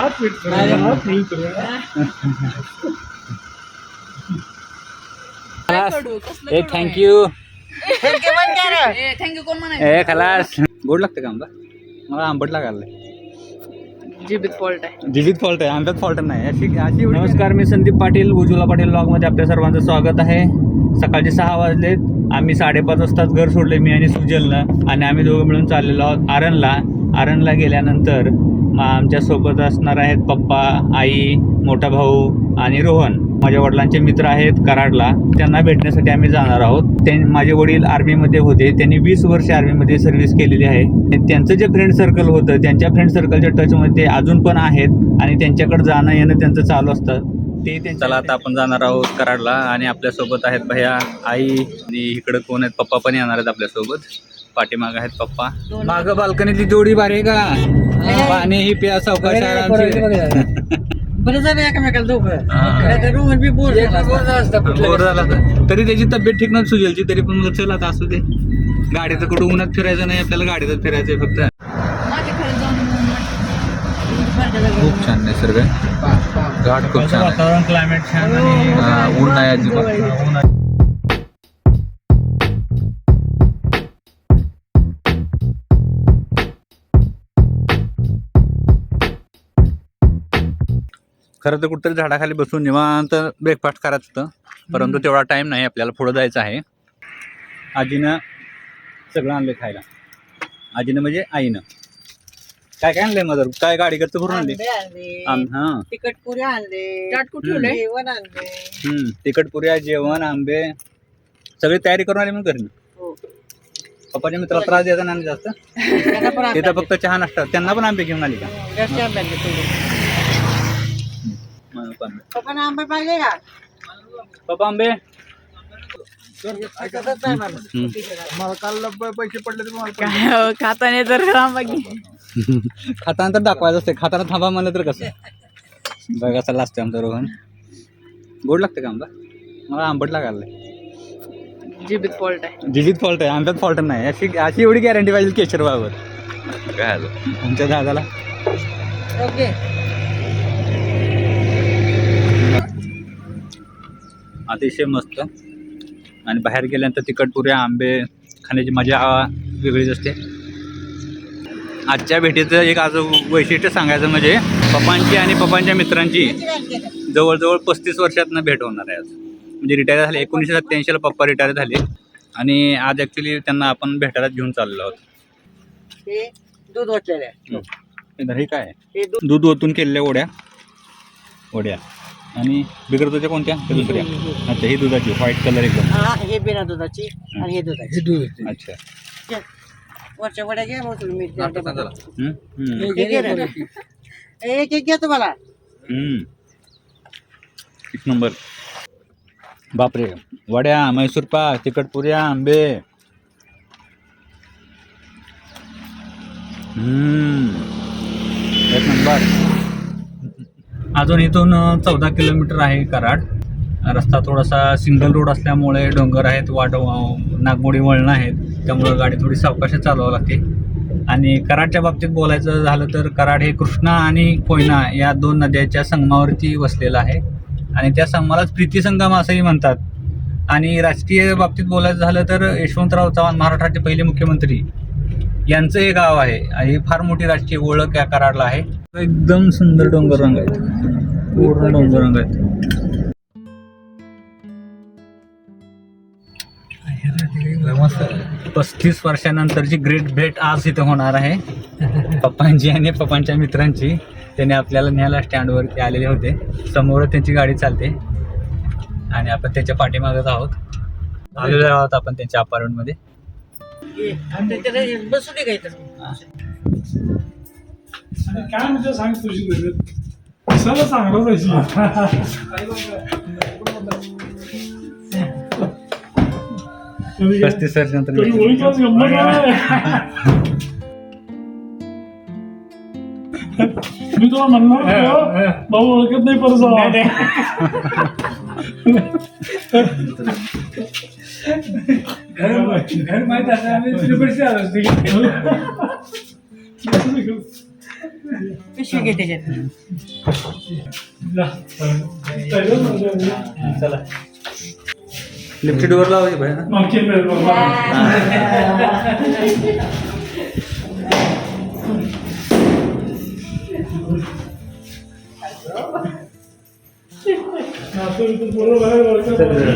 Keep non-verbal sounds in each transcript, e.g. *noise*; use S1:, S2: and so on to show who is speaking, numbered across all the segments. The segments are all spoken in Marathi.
S1: हात मिळून कर?
S2: ए थँक्यू
S3: थँक्यू कोण म्हणायचं?
S2: ए खलास. *laughs* गोड लागतं का आंबा? मला आंबट लागायला
S3: जिबीत फॉल्ट आहे.
S2: फॉल्ट आहे आमच्यात फॉल्ट नाही. अशी अशी नमस्कार मी संदीप पाटील उज्ज्वला पाटील ब्लॉगमध्ये आपल्या सर्वांचं स्वागत आहे. सकाळचे सहा वाजलेत. आम्ही साडेपाच वाजताच घर सोडले मी आणि सुजलनं आणि आम्ही दोघं मिळून चाललेलो आहोत आरणला. आरणला गेल्यानंतर मग आमच्यासोबत असणार आहेत पप्पा आई मोठा भाऊ आणि रोहन. माझ्या वडिलांचे मित्र आहेत कराडला. त्यांना भेटण्यासाठी आम्ही जाणार आहोत. ते माझे वडील आर्मीमध्ये होते. त्यांनी वीस वर्ष आर्मीमध्ये सर्व्हिस केलेली आहे. त्यांचं जे फ्रेंड सर्कल होतं त्यांच्या फ्रेंड सर्कलच्या टचमध्ये अजून पण आहेत आणि त्यांच्याकडे जाणं येणं त्यांचं चालू असतं. ते चला आता आपण जाणार आहोत कराडला आणि आपल्यासोबत आहेत भैया आई आणि इकडं कोण आहेत? पप्पा पण येणार आहेत आपल्यासोबत. पाठीमाग आहेत पप्पा. माग बाल्कनीतली जोडी बारे का? पाणी ही प्या सावकाश.
S4: बरं झालं एकामेकाला दोघं. नाहीतर रोहन बी बोर झाला असता.
S2: बोर झाला तर. तरी त्याची तब्येत ठीक नव्हती सुजेलची तरी पण चल आता असू दे. गाडीचं कुठं उन्हात फिरायचं नाही आपल्याला गाडीतच फिरायचंय फक्त. खूप छान निसर्ग आहे. घाट खूप छान वातावरण क्लायमेट छान आणि ऊन नाही अजिबात. खरं तर कुठतरी झाडाखाली बसून निवांत ब्रेकफास्ट करायचं होतं. परंतु तेवढा टाईम नाही आपल्याला पुढं जायचं आहे. आजीनं सगळं आणलं खायला. आजीनं म्हणजे आईनं. काय काय आणलंय मदर? काय गाडी करतो भरून आणली?
S4: आंबे आणले
S2: आम हां.
S4: तिखट पुऱ्या आणले
S3: चाट कुठे ठेवलंय
S4: जेवण आणले.
S2: हम्म तिखट पुऱ्या जेवण आंबे. सगळी तयारी करून आली म्हणून घरी?
S4: हो.
S2: पप्पाच्या मित्राला त्रास द्यायचा नाही जास्त?
S4: त्यांना पण
S2: तिथं फक्त चहा नसतात. त्यांना पण आंबे घेऊन आली का?
S4: घरचे आंबे आणले थोडे
S2: मला पण.
S4: पप्पांना आंबे पाहिजे का?
S2: पप्पा आंबे?
S4: तसंच आहे मला.
S2: हम्म.
S1: मला काल पैसे पडले तर मला
S3: काय हो, खाताने तर आंबा घे. *laughs*
S2: खाताना तर दाखवायचं असते खाताना थांबा म्हणलं तर कसं? बघा कसं लागतं आमचं रोहन. गोड लागतं का आंबा? मला आंबट लागायला
S3: जिबीत फॉल्ट आहे.
S2: जिजीत फॉल्ट आहे. आमच्यात फॉल्ट नाही. अशी अशी एवढी गॅरंटी पाहिजे केशर बाबत काय? आलं आमच्या दादाला.
S4: ओके.
S2: अतिशय मस्त. आणि बाहेर गेल्यानंतर तिखट पुऱ्या आंबे खाण्याची मजा वेगळीच असते. आजच्या भेटीचं एक आज वैशिष्ट्य सांगायचं म्हणजे पप्पांची आणि पप्पांच्या मित्रांची जवळजवळ पस्तीस वर्षातनं भेट होणार आहे आज. म्हणजे रिटायर झाले एकोणीसशे सत्त्याऐंशीला पप्पा रिटायर झाले. आणि आज ॲक्च्युली त्यांना आपण भेटायला घेऊन चाललो आहोत.
S4: हे दूध ओतलेलं
S2: हे काय
S4: दूध.
S2: दूध ओतून केलेल्या ओढ्या ओढ्या आणि बिगर तुझ्या कोणत्या? त्या दुसऱ्या. अच्छा ही दुधाची व्हाईट कलर एकदम.
S4: हा बिना दुधाची आणि हे दुधाची.
S2: अच्छा.
S4: वरच्या वड्या घ्या मग तुम्ही.
S2: हम्म? हम्म.
S4: हे घे ना. एक एक घ्या तुम्हाला
S2: हम्म. एक नंबर बापरे वड्या मैसूर पाक तिखट पुऱ्या आंबे हम्म. एक नंबर अजून इथून चौदा किलोमीटर आहे कराड रस्ता थोडासा सिंगल रोड असल्यामुळे डोंगर आहेत वाट नागमोडी वळणं आहेत त्यामुळं गाडी थोडी सावकाश चालवावं लागते. आणि कराडच्या बाबतीत बोलायचं झालं तर कराड हे कृष्णा आणि कोयना या दोन नद्याच्या संगमावरती वसलेलं आहे. आणि त्या संगमालाच प्रीती संगम असंही म्हणतात. आणि राजकीय बाबतीत बोलायचं झालं तर यशवंतराव चव्हाण महाराष्ट्राचे पहिले मुख्यमंत्री. यांचं हे गाव आहे. आणि फार मोठी राजकीय ओळख या कराडला आहे. एकदम सुंदर डोंगर रंग आहेत. पूर्ण डोंगर रंग आहेत. पस्तीस वर्षानंतरची ग्रेट भेट आज इथे होणार आहे. पप्पांची आणि पप्पांच्या मित्रांची त्याने आपल्याला न्यायला स्टँडवरती आलेले होते. समोर त्यांची गाडी चालते. आणि आपण त्याच्या पाठीमागत आहोत. आलेलो आहोत आपण त्यांच्या अपार्टमेंटमध्ये
S1: काय म्हणजे सांग तुझी चांगलं
S2: पस्तीस वर्षानंतर.
S1: मी तुला म्हणणार भाऊ ओळखत नाही परत घर माहीत
S4: पिशवी घे त्याच्यात
S1: जा. पहिलं म्हणजे
S2: चला लिफ्ट डोअर लावायची ना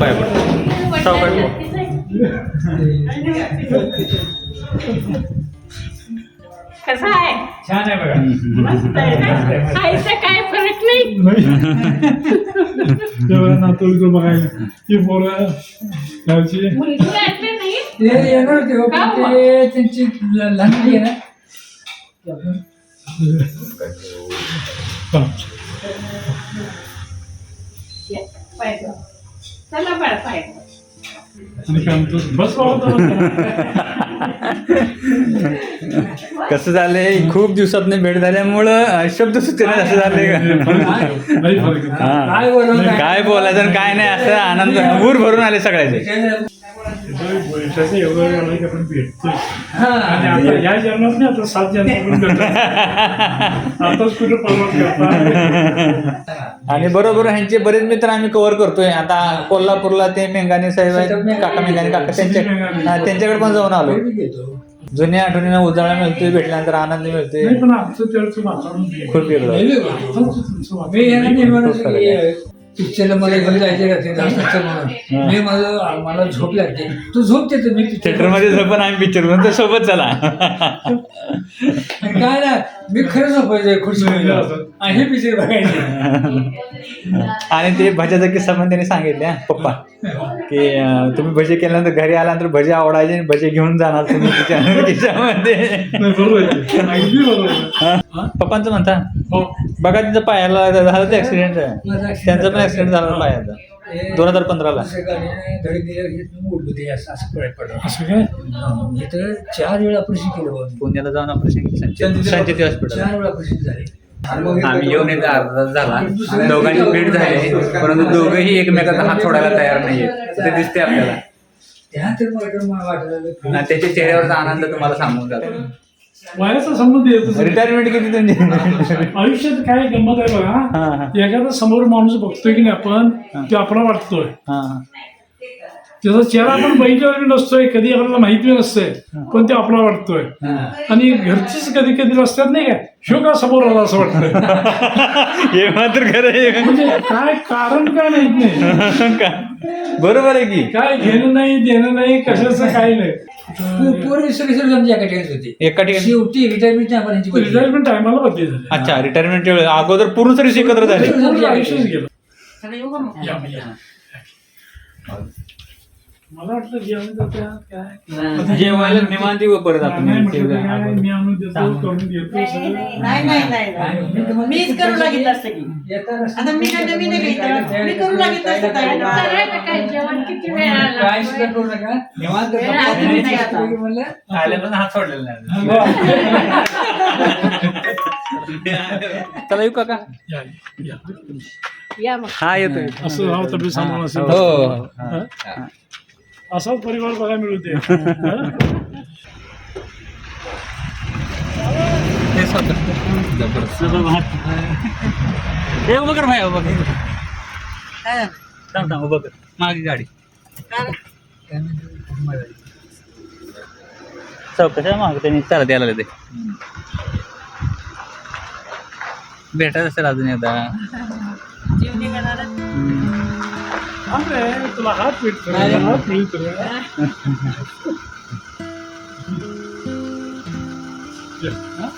S2: पाय पड पड.
S3: कसं आहे?
S4: छान आहे बघा.
S3: काय फरक नाही. *laughs*
S1: तेव्हा नातू इथं बघायला ही पोरं घरची
S3: मुलगी आणली नाही?
S5: ते येणार होते हो, पण ते त्यांची ल- लहान मुलगी आहे ना.
S1: हा.
S3: चला बरं पाय
S1: आणि काय म्हणतो बस बाबा
S2: कसं झालंय? खूप दिवसात भेट झाल्यामुळं शब्द सुचना असं झालंय.
S5: काय
S2: बोलायचं आणि काय नाही असं आनंद ऊर भरून आले सगळ्याचे.
S1: इथं पैशाचं एवढं एवढं की आपण भेटतोय
S5: हा.
S1: आणि आता या जन्मात नाही आता सात जन्मात पण भेटतो *laughs* आताच कुठे परवाच करता.
S2: आणि बरोबर ह्यांचे बरेच मित्र आम्ही कव्हर करतोय. आता कोल्हापूरला ते मेंगाने साहेब आहेत काका मेंगाने काका त्यांच्या हा, त्यांच्याकडे पण जाऊन आलो. जुन्या आठवणींना उजाळा मिळतोय भेटल्यानंतर आनंद मिळतोय. खूप खूप
S5: पिक्चरला मला घेऊन जायचे राहते जास्त म्हणून मी माझं मला झोप लागते. तू झोप देतो मी picture
S2: थिएटरमध्ये झोपून आम्ही पिक्चर म्हणतो सोबत चला.
S5: काय ना मी खरं झोपायचंय खुर्चीमध्ये आणि हे पिक्चर बघायचे.
S2: आणि ते भज्याचा किस्सा पण त्यांनी सांगितले पप्पा. की तुम्ही भजे केल्यानंतर घरी आल्यानंतर भजे आवडायचे आणि भजे घेऊन जाणार तुम्ही तिच्या- तिच्यामध्ये? पप्पांचं म्हणता?
S1: हो.
S2: बघा तिचं पायाला झालं ते ऍक्सिडेंट त्यांचा पण
S5: झाला.
S2: ऍक्सिडेंट झाला पायाचा. दोन हजार पंधराला.
S5: असं
S1: काय
S5: इथं चार वेळा ऑपरेशन केलं.
S2: पुण्याला जाऊन ऑपरेशन संचित संचित हॉस्पिटल
S5: चार वेळा ऑपरेशन झाले
S2: आम्ही येऊन एक अर्धा तास झाला. दोघांची भेट झाली. परंतु दोघंही एकमेकाचा हात सोडायला तयार नाहीये. ते दिसते आपल्याला. त्याच्या चेहऱ्यावरचा आनंद तुम्हाला सांगून जातो.
S1: वयाचा संबंध येतो
S2: रिटायरमेंट किती तुमची
S1: आयुष्यात काय गंमत आहे. बघा. एखादा समोर माणूस बघतोय की नाही आपण ते आपला वाटतोय. त्याचा चेहरा आपण बघितल्यावर नसतोय कधी आपल्याला माहिती नसतंय पण ते आपला वाटतोय. आणि घरचीच कधी कधी रस्त्यात नाही काय शो का समोर आला असं वाटतंय? *laughs*
S2: हे मात्र खरं
S1: म्हणजे काय कारण काय माहीत नाही. *laughs*
S2: का? बरोबर आहे की.
S1: काय घेणं नाही देणं नाही कशाचं काही नाही.
S5: पूर्वी सगळे सगळे आमच्या एका ठिकाणी होते.
S2: एका ठिकाणी?
S5: शेवटी रिटायरमेंट.
S1: रिटायरमेंट टायमाला बदली झाली.
S2: अच्छा रिटायरमेंटच्या वेळेस अगोदर पूर्ण सर्विस एकत्र झाली.
S1: पूर्ण आयुष्यच गेलं.
S4: सगळे येऊ का मग?
S1: या या. मला वाटलं जेवण काय?
S2: जेवायला निवांती व परत
S1: नाही
S2: आपण
S1: म्हटलं काय, मी आणून देतो करून देतो. सगळं.
S4: नाही नाही नाही नाही मीच करू लागितलं असतं की.
S5: येताना
S4: आता मी काय नवीन आहे का इथं? मी करू लागितलं असतं ताईला.
S3: करायला काय जेवण किती वेळ आला?
S5: काय सुद्धा करू नका? निवांत
S4: वेळ आली नाही आता.
S5: म्हणलं?
S2: आल्यापासून हात सोडलेला चला येऊ काका.
S1: या, या.
S3: या मग
S2: हा येतोय.
S1: असं राव तब्येत सांभाळून असेल.
S2: हो. हो.
S1: हा? असाच परिवार बघायला मिळू दे *laughs* हा?
S2: हे उभं कर भाई उभं कर? थांब थांब उभं कर. मागे गाडी? चौकशा माग? त्यांनी चालत यायला ते भेटायचं असेल अजून एकदा.
S1: थांब रे, तुला हात भेटतो हात मिळतो रे. या, हा?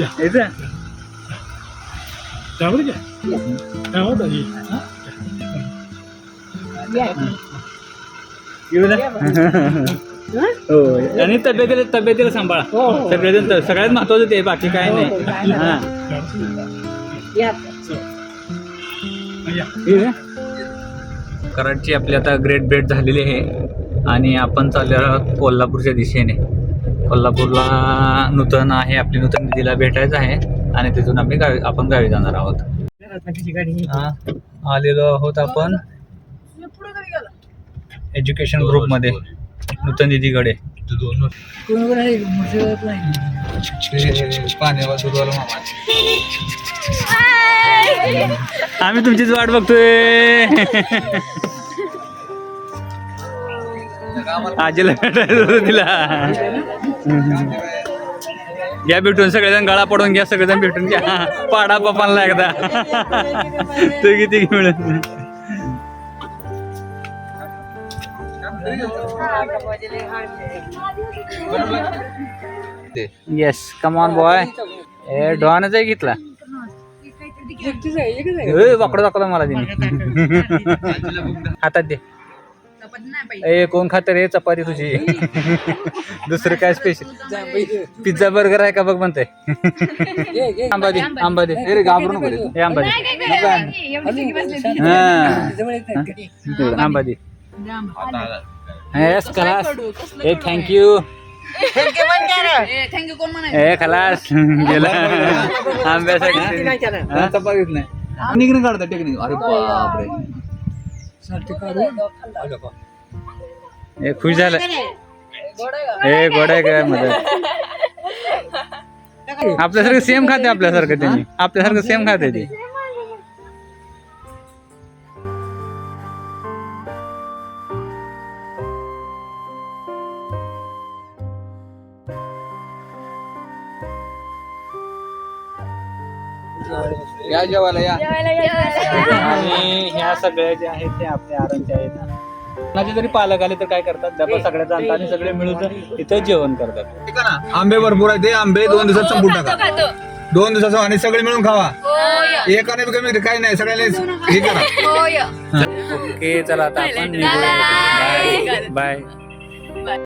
S1: या,
S2: यायचं
S1: त्यावर घ्या. त्यावर घ्या. ये, हा?
S2: येऊ द्या हो आणि तब्येतीला तब्येतीला सांभाळा तब्येतीला सगळ्यात महत्वाचं ते बाकी काय नाही हा
S3: या
S1: या.
S2: कराडची आपली आता ग्रेट भेट झालेली आहे. आणि आपण चाललो आहोत कोल्हापूरच्या दिशेने. कोल्हापूरला नूतन आहे आपली नूतन दिदीला भेटायचं आहे. आणि तिथून आम्ही गावी आपण गावी जाणार आहोत. हा, आलेलो आहोत आपण. एज्युकेशन ग्रुपमध्ये नूतन दिदीकडे
S5: कोण आहे मुसळत नाही
S6: पाण्यावर दुधवाला मामा
S2: आम्ही तुमचीच वाट बघतोय. आजीला भेटायचं तिला. घ्या भेटून सगळेजण गळा पडून घ्या सगळेजण भेटून घ्या. पाडा पप्पांना एकदा. ते किती मिळत येस कम ऑन बॉय ए डॉनच आहे घेतला. ए वाकडं दाखवलं मला तिने. हातात दे. ए कोण खात रे चपाती तुझी? दुसरं काय स्पेशल पिझ्झा बर्गर आहे का बघ म्हणते आंबा दे आंबा दे. ए रे घाबरू नको. ए आंबा दे. हा. आंबा दे. येस खलास ए थँक्यू ए खलास गेला आंब्यासाठी हा?
S6: नाही काढता टेक्निक अरे बापरे
S2: ए खुश झालं ए गोडा काय मदत आपल्यासारखं सेम खाते आपल्यासारखं त्यांनी आपल्यासारखं सेम खाते ते
S6: या जेवायला या.
S2: आणि ह्या सगळ्या ज्या आहेत ते आपल्या आरामच्या आहेत. ना कोणाचे जरी पालक आले तर काय करतात? डबा सगळ्यात आणतात आणि सगळे मिळून इथं जेवण करतात.
S6: ठीक आहे ना? आंबे भरपूर आहे ते आंबे दोन दिवसात संपून टाका. दोन दिवसाचं आणि सगळे मिळून खावा. एकाने बी कमी काही नाही. सगळ्याला हे करा.
S2: ओके चला आता आपण बाय.